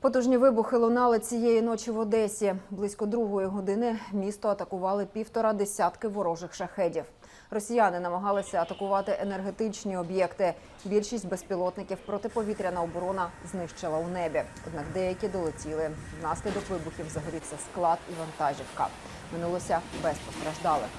Потужні вибухи лунали цієї ночі в Одесі. Близько другої години місто атакували півтора десятки ворожих шахедів. Росіяни намагалися атакувати енергетичні об'єкти. Більшість безпілотників протиповітряна оборона знищила у небі. Однак деякі долетіли. Внаслідок вибухів загорівся склад і вантажівка. Минулося без постраждалих.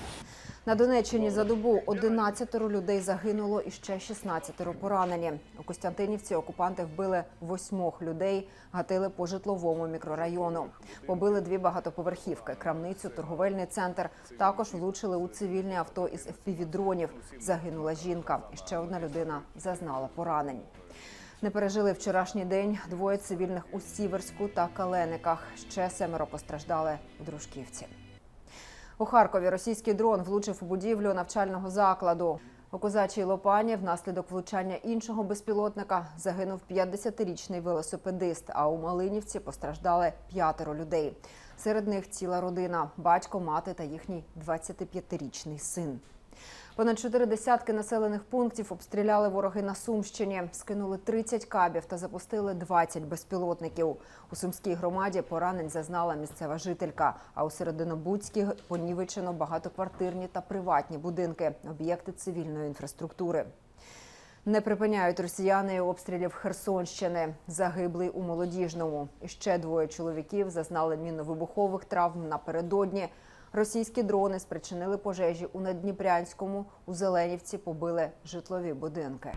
На Донеччині за добу 11 людей загинуло і ще 16 поранені. У Костянтинівці окупанти вбили восьмох людей, гатили по житловому мікрорайону. Побили дві багатоповерхівки, крамницю, торговельний центр. Також влучили у цивільне авто із FPV-дронів. Загинула жінка. Ще одна людина зазнала поранень. Не пережили вчорашній день двоє цивільних у Сіверську та Калениках. Ще семеро постраждали у Дружківці. У Харкові російський дрон влучив у будівлю навчального закладу. У козачій Лопані внаслідок влучання іншого безпілотника загинув 50-річний велосипедист. А у Малинівці постраждали п'ятеро людей. Серед них ціла родина: батько, мати та їхній 25-річний син. Понад чотири десятки населених пунктів обстріляли вороги на Сумщині, скинули 30 кабів та запустили 20 безпілотників. У сумській громаді поранень зазнала місцева жителька. А у Серединобудській понівечено багатоквартирні та приватні будинки, об'єкти цивільної інфраструктури. Не припиняють росіяни обстрілів Херсонщини. Загиблий у молодіжному. Ще двоє чоловіків зазнали мінно-вибухових травм напередодні. Російські дрони спричинили пожежі у Надніпрянському, у Зеленівці побили житлові будинки.